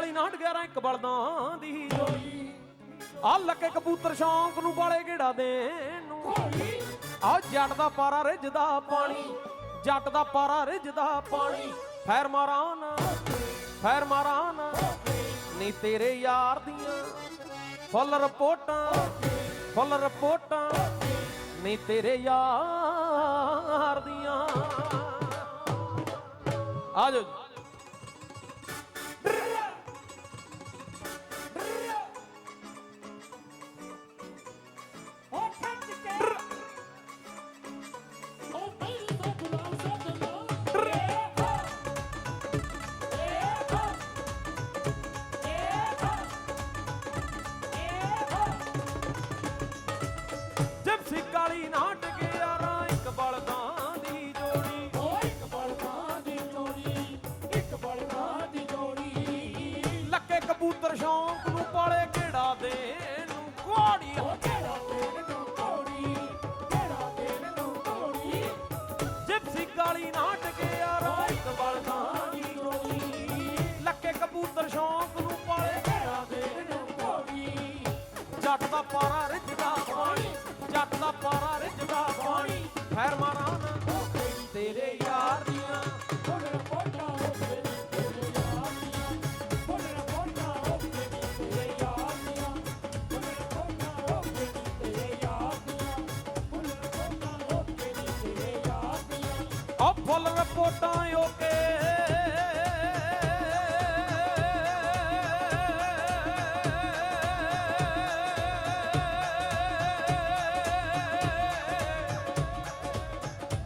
40 ਨਾਟ 11 ਇੱਕ ਬਲਦਾਂ ਦੀ ਜੋੜੀ ਆ ਲੱਕੇ ਕਬੂਤਰ ਸ਼ੌਂਕ ਨੂੰ ਬਾਲੇ ਗੇੜਾ ਦੇਣ ਨੂੰ। ਆ ਜੱਟ ਦਾ ਪਾਰਾ ਰਿੱਝਦਾ ਪਾਣੀ, ਜੱਟ ਦਾ ਪਾਰਾ ਰਿੱਝਦਾ ਪਾਣੀ। ਫੈਰ ਮਾਰਾਂ ਨਾ, ਫੈਰ ਮਾਰਾਂ ਨਾ, ਨੀ ਤੇਰੇ ਯਾਰ ਦੀਆਂ ਫੁੱਲ ਰਿਪੋਰਟਾਂ ਫੁੱਲ ਰਿਪੋਰਟਾਂ ਨਹੀਂ ਤੇਰੇ ਯਾਰ ਦੀਆਂ। ਆ ਜੱਟ ਦਾ ਪਾਰਾ ਰਿੱਝਦਾ ਪਾਣੀ ਜੱਟ ਦਾ ਪਾਰਾ ਰਿੱਝਦਾ ਪਾਣੀ ਖੈਰ ਮਾਰਾਂ ਤੇਰੇ ਯਾਰ ਦੀਆਂ ਫੁੱਲ ਰਿਪੋਰਟਾਂ ਹੋ ਤੇਰੀ ਤੇਰੇ ਯਾਰ ਦੀਆਂ ਫੁੱਲ ਰਿਪੋਰਟਾਂ ਹੋ ਤੇਰੀ ਤੇਰੇ ਯਾਰ ਦੀਆਂ ਫੁੱਲ ਰਿਪੋਰਟਾਂ ਹੋ ਤੇਰੀ ਤੇਰੇ ਯਾਰ ਦੀਆਂ ਫੁੱਲ ਰਿਪੋਰਟਾਂ ਹੋ ਤੇਰੀ ਤੇਰੇ ਯਾਰ ਦੀਆਂ। ਆ ਫੁੱਲ ਰਿਪੋਰਟਾਂ ਹੋ ਤੇਰੀ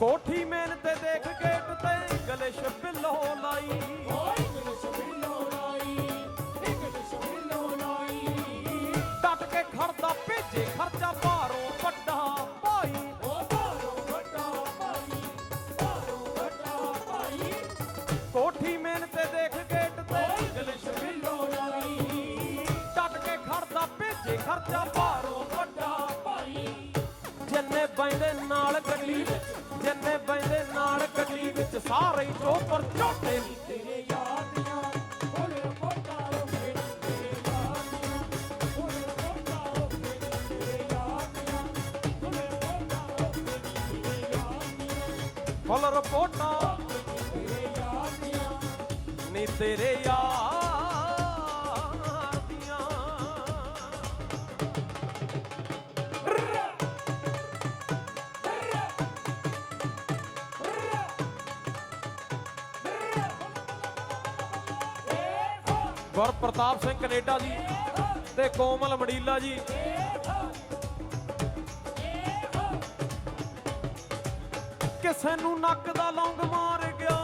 ਕੋਠੀ ਮੈਨ ਤੇ ਦੇਖ ਗੇਟ ਤੇ ਗਲੇ ਲਾਈ। ਓਏ ਲਾਈ ਲਾਈ। ਕੇ ਖੜਦਾ ਭੇਜੇ ਖਰਚਾ ਭਾਰੋਂ ਵੱਡਾ ਭਾਈ। ਓ ਬਾਰੋ ਵੱਡਾ ਭਾਈ ਬਾਰੋ ਵੱਡਾ ਭਾਈ। ਕੋਠੀ ਮੈਨ ਤੇ ਦੇਖ ਗੇਟ ਤੇ ਇੰਗਲਿਸ਼ ਬਿੱਲੋ ਲਾਈ। ਕੇ ਖੜਦਾ ਭੇਜੇ ਖਰਚਾ ਸਾਰੇ ਹੀ ਚੋਪਰ ਝੋਟੇ ਨੀ। ਤੇਰੇ ਯਾਰ ਦੀਆਂ ਫੁੱਲ ਮੇਰੀ ਤੇਰੇ ਯਾਰ ਦੀਆਂ ਫੁੱਲ ਮੇਰੀ ਤੇਰੇ ਯਾਰ ਦੀਆਂ ਫੁੱਲ ਮੇਰੀ ਤੇਰੇ ਯਾਰ ਦੀਆਂ ਰਿਪੋਰਟਾਂ ਤੇਰੇ ਯਾਰ ਨੀ ਤੇਰੇ ਯਾਰ ਗੁਰ ਪ੍ਰਤਾਪ ਸਿੰਘ ਕੈਨੇਡਾ ਜੀ ਤੇ ਕੋਮਲ ਮੜੀਲਾ ਜੀ। ਕਿਸੇ ਨੂੰ ਨੱਕ ਦਾ ਲੌਂਗ ਮਾਰ ਗਿਆ।